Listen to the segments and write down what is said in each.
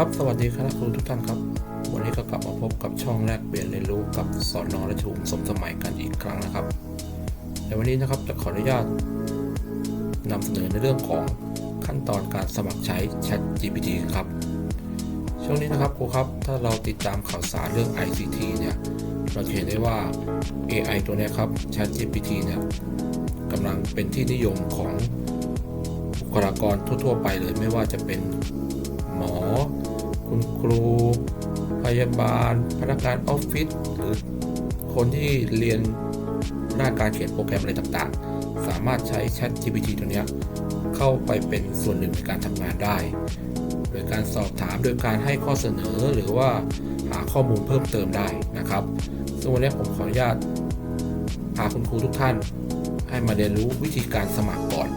ครับ สวัสดีคณะครูทุกท่านครับ วันนี้ก็กลับมาพบกับช่องแรกเปลี่ยนเรียนรู้กับสอนนราชวงศ์สมสมัยกันอีกครั้งนะครับในวันนี้นะครับจะขออนุญาตนำเสนอในเรื่องของขั้นตอนการสมัครใช้ Chat GPT ครับ ช่วงนี้นะครับครูครับ ถ้าเราติดตามข่าวสารเรื่อง ICT เนี่ย เราเห็นได้ว่า AI ตัวนี้ครับ Chat GPT เนี่ยกำลังเป็นที่นิยมของบุคลากรทั่ว ๆ ไปเลยไม่ว่าจะเป็นหมอ คุณครู พยาบาล พนักงานออฟฟิศหรือคนที่เรียนด้านการเขียนโปรแกรมอะไรต่างๆ สามารถใช้ Chat GPT ตัวนี้เข้าไปเป็นส่วนหนึ่งในการทำงานได้ โดยการสอบถามโดยการให้ข้อเสนอหรือว่าหาข้อมูลเพิ่มเติมได้นะครับ ซึ่งวันนี้ผมขออนุญาตพาคุณครูทุกท่าน ให้มาเรียนรู้วิธีการสมัครก่อน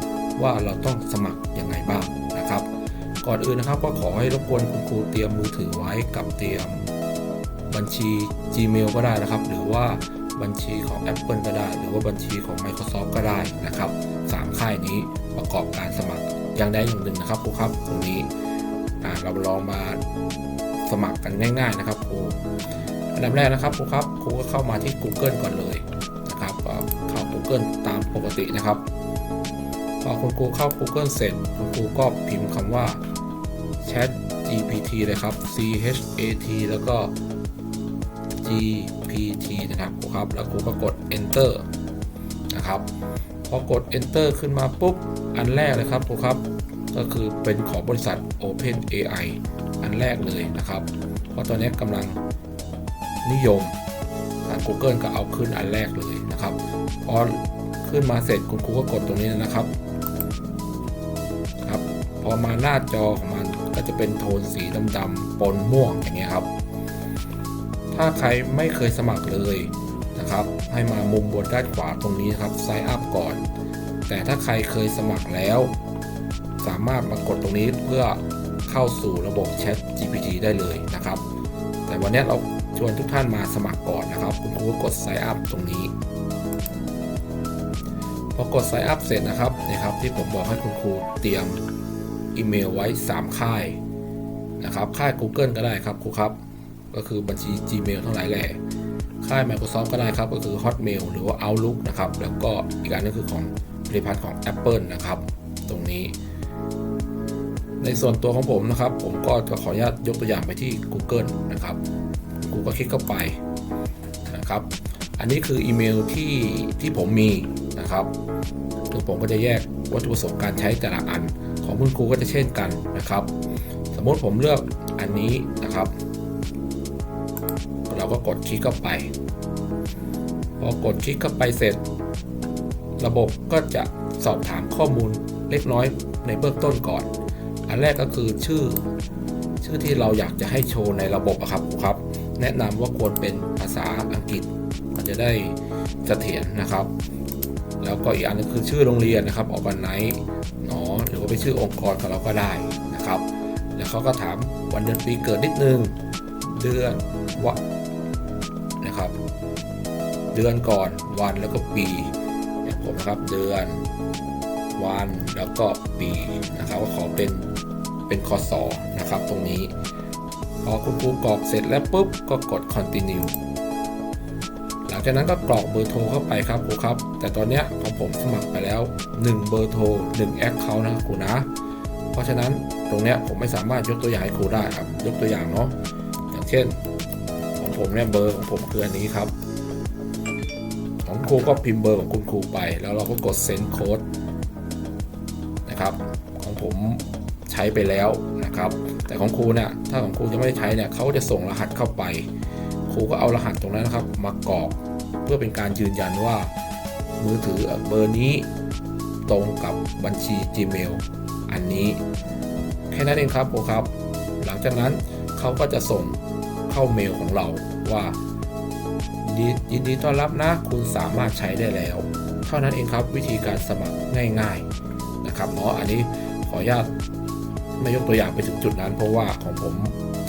ว่าเราต้องสมัครยังไงบ้างนะครับ ก่อนอื่นนะครับก็ขอให้รบกวนคุณครูเตรียมมือถือไว้กับเตรียม บัญชี Gmail ก็ได้นะครับ หรือว่าบัญชีของ Apple ก็ได้ หรือว่าบัญชีของ Microsoft ก็ได้นะครับสามค่ายนี้ประกอบการสมัครอย่างใดอย่างหนึ่งนะครับครูครับตรงนี้เราลองมาสมัครกันง่าย ๆ นะครับครูอันดับแรกนะครับครูครับครูก็เข้ามาที่ Google ก่อนเลยนะครับเข้า Google ตามปกตินะครับพอคุณครูเข้า Google เสร็จคุณครูก็พิมพ์คำว่า Chat GPT เลยครับ C H A T แล้วก็ GPT นะครับครูครับ แล้วครูก็กด Enter นะครับ พอกด Enter ขึ้นมาปุ๊บ อันแรกเลยครับครูครับ ก็คือเป็นของบริษัท Open AI อันแรกเลยนะครับ เพราะตอนนี้กำลังนิยมทาง Google ก็เอาขึ้นอันแรกเลยนะครับพอขึ้นมาเสร็จคุณครูก็กดตรงนี้นะครับ ครับ พอมาหน้าจอของมัน ก็จะเป็นโทนสีดำๆปนม่วงอย่างเงี้ยครับ ถ้าใครไม่เคยสมัครเลยนะครับ ให้มามุมบนด้านขวาตรงนี้ครับ sign up ก่อน แต่ถ้าใครเคยสมัครแล้ว สามารถมากดตรงนี้เพื่อเข้าสู่ระบบ Chat GPT ได้เลยนะครับ แต่วันนี้เราชวนทุกท่านมาสมัครก่อนนะครับ คุณครูก็กด sign up ตรงนี้พอกด sign up เสร็จนะครับนะครับ ที่ผมบอกให้คุณครูเตรียม อีเมลไว้ 3 ค่ายนะครับ ค่าย Google ก็ได้ครับครูครับ ก็คือบัญชี Gmail ทั้งหลายแหล่ค่าย Microsoft ก็ได้ครับ ก็คือ Hotmail หรือว่า Outlook นะครับ แล้วก็อีกอันนึงคือของผลิตภัณฑ์ของ Apple นะครับ ตรงนี้ ในส่วนตัวของผมนะครับ ผมก็จะขออนุญาตยกตัวอย่างไปที่ Google นะครับ กูก็คลิกเข้าไปนะครับ อันนี้คืออีเมลที่ที่ผมมีนะครับคือผมก็จะแยกวัตถุประสงค์การใช้แต่ละอัน ของคุณครูก็จะเช่นกันนะครับ สมมติผมเลือกอันนี้นะครับ เราก็กดคลิกเข้าไป พอกดคลิกเข้าไปเสร็จ ระบบก็จะสอบถามข้อมูลเล็กน้อยในเบื้องต้นก่อน อันแรกก็คือชื่อ ชื่อที่เราอยากจะให้โชว์ในระบบะครับครูครับ แนะนำว่าควรเป็นภาษาอังกฤษ จะได้เสถียรนะครับ แล้วก็อีกอันนึงคือชื่อโรงเรียนนะครับออกวันไหนหนอหรือว่าเป็นชื่อองค์กรของเราก็ได้นะครับ แล้วเขาก็ถามวันเดือนปีเกิดนิดนึงเดือนวันนะครับ เดือนก่อนวันแล้วก็ปีอย่างผมนะครับเดือนวันแล้วก็ปีนะครับก็ขอเป็นเป็นคศนะครับตรงนี้พอคุณครูกรอกเสร็จแล้วปุ๊บก็กด continue งจากนั้นก็กรอกเบอร์โทรเข้าไปครับครูครับ แต่ตอนนี้ของผมสมัครไปแล้ว 1 เบอร์โทร1 account นะครับครูนะ เพราะฉะนั้นตรงนี้ผมไม่สามารถยกตัวอย่างให้ครูได้ครับ ยกตัวอย่างเนาะอย่างเช่น ของผมเนี่ยเบอร์ของผมคืออันนี้ครับ ของครูก็พิมพ์เบอร์ของคุณครูไป แล้วเราก็กด send code นะครับของผมใช้ไปแล้วนะครับ แต่ของครูเนี่ยถ้าของครูยังไม่ได้ใช้เนี่ยเขาจะส่งรหัสเข้าไปครูก็เอารหัสตรงนั้นนะครับ มากรอก พื่อเป็นการยืนยันว่า มือถือเบอร์นี้ตรงกับบัญชี Gmail อันนี้ แค่นั้นเองครับครูครับ หลังจากนั้นเขาก็จะส่งเข้าเมลของเราว่ายินดีต้อนรับนะ คุณสามารถใช้ได้แล้ว เท่านั้นเองครับวิธีการสมัครง่าย ๆนะครับเนาะอันนี้ขออนุญาตไม่ยกตัวอย่างไปถึงจุดนั้นเพราะว่าของผม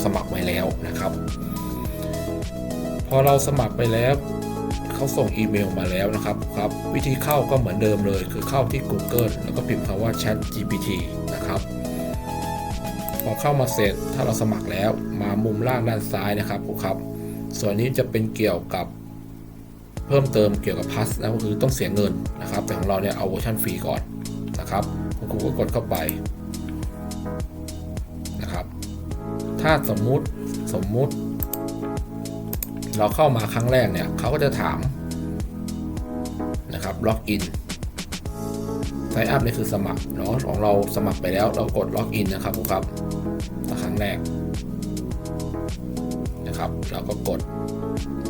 สมัครไว้แล้วนะครับ พอเราสมัครไปแล้ว เขาส่งอีเมลมาแล้วนะครับครับ วิธีเข้าก็เหมือนเดิมเลย คือเข้าที่ Google แล้วก็พิมพ์คำว่า Chat GPT นะครับ พอเข้ามาเสร็จถ้าเราสมัครแล้วมามุมล่างด้านซ้ายนะครับครูครับ ส่วนนี้จะเป็นเกี่ยวกับเพิ่มเติมเกี่ยวกับพัสนะก็คือต้องเสียเงินนะครับ แต่ของเราเนี่ยเอาเวอร์ชันฟรีก่อนนะครับคุณครูก็กดเข้าไปนะครับ ถ้าสมมุติสมมุติ เราเข้ามาครั้งแรกเนี่ยเขาก็จะถามนะครับล็อกอินไซอัพนี่คือสมัครเนาะของเราสมัครไปแล้วเรากดล็อกอินนะครับครูครับครั้งแรกนะครับ เราก็กด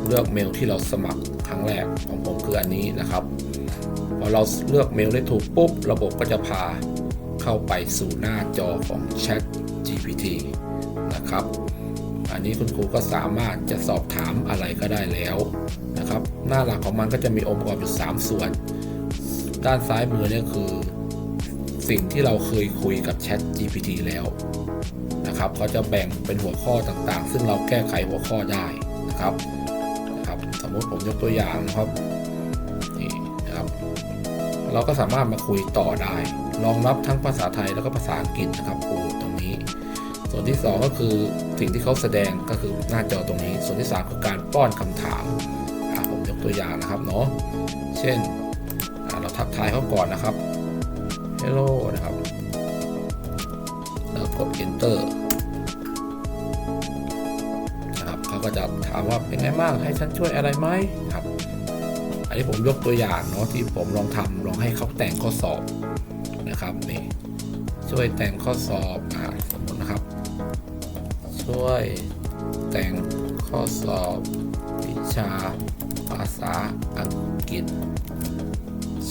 เลือกเมลที่เราสมัครครั้งแรกของผมคืออันนี้นะครับพอเราเลือกเมลได้ถูกปุ๊บ ระบบก็จะพาเข้าไปสู่หน้าจอของ Chat GPT นะครับ อันนี้คุณครูก็สามารถจะสอบถามอะไรก็ได้แล้วนะครับ หน้าหลักของมันก็จะมีองค์ประกอบอยู่3ส่วน ด้านซ้ายมือเนี่ยคือ สิ่งที่เราเคยคุยกับ Chat GPT แล้วนะครับเขาจะแบ่งเป็นหัวข้อต่างๆ ซึ่งเราแก้ไขหัวข้อได้นะครับนะครับ สมมติผมยกตัวอย่างนะครับนี่นะครับ เราก็สามารถมาคุยต่อได้รองรับทั้งภาษาไทยแล้วก็ภาษาอังกฤษนะครับโอ้ตรงนี้ ส่วนที่ 2 ก็คือสิ่งที่เขาแสดงก็คือหน้าจอตรงนี้ ส่วนที่ 3 คือการป้อนคำถามผมยกตัวอย่างนะครับเนาะเช่นเราทักทายเขาก่อนนะครับ Hello นะครับ แล้วกด Enter นะครับเขาก็จะถามว่าเป็นไงบ้างให้ฉันช่วยอะไรไหมครับอันนี้ผมยกตัวอย่างเนาะที่ผมลองทำลองให้เขาแต่งข้อสอบนะครับนี่ช่วยแต่งข้อสอบอ่า ช่วยแต่งข้อสอบวิชาภาษาอังกฤษ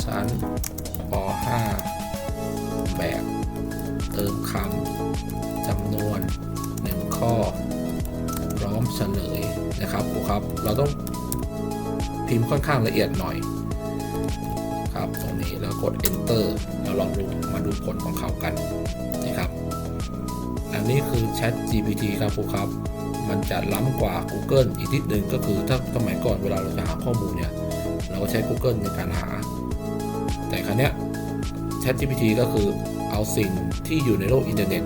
ชั้นป .5 แบบเติมคำจำนวน 1 ข้อ พร้อมเฉลยนะครับครูครับ เราต้องพิมพ์ค่อนข้างละเอียดหน่อยครับตรงนี้แล้วกด enter เราลองดูมาดูผลของเขากันนะครับ อันนี้คือ Chat GPT ครับครูครับ มันจะล้ำกว่า Google อีกนิดนึงก็คือถ้าสมัยก่อนเวลาเราจะหาข้อมูลเนี่ย เราก็ใช้ Google ในการหา แต่ครั้งนี้ย Chat GPT ก็คือเอาสิ่งที่อยู่ในโลกอินเทอร์เน็ต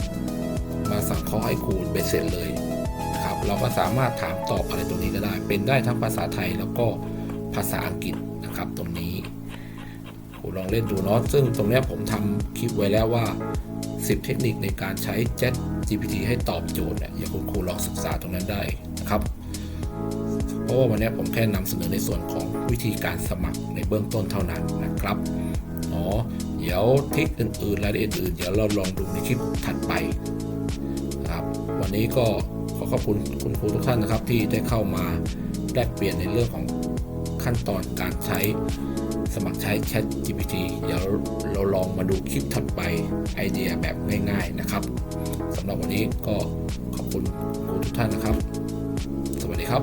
มาสั่งเคาะให้คูณเป็นเสร็จเลยนะครับเราก็สามารถถามตอบอะไรตรงนี้ก็ได้ เป็นได้ทั้งภาษาไทยแล้วก็ภาษาอังกฤษนะครับตรงนี้คุณลองเล่นดูเนาะซึ่งตรงเนี้ยผมทำคลิปไว้แล้วว่า 10 เทคนิคในการใช้ Chat GPT ให้ตอบโจทย์เนี่ยอย่าคุณครูลองศึกษาตรงนั้นได้นะครับ เพราะว่าวันนี้ผมแค่นำเสนอในส่วนของวิธีการสมัครในเบื้องต้นเท่านั้นนะครับอ๋อเดี๋ยวทิคอื่นๆรายละเอียดอื่นเดี๋ยวเราลองดูในคลิปถัดไปนะครับ วันนี้ก็ขอขอบคุณคุณครูทุกท่านนะครับที่ได้เข้ามาแลกเปลี่ยนในเรื่องของขั้นตอนการใช้ สมัครใช้ Chat GPT เดี๋ยวเราลองมาดูคลิปถัดไปไอเดียแบบง่ายๆนะครับสำหรับวันนี้ก็ขอบคุณทุกท่านนะครับ สวัสดีครับ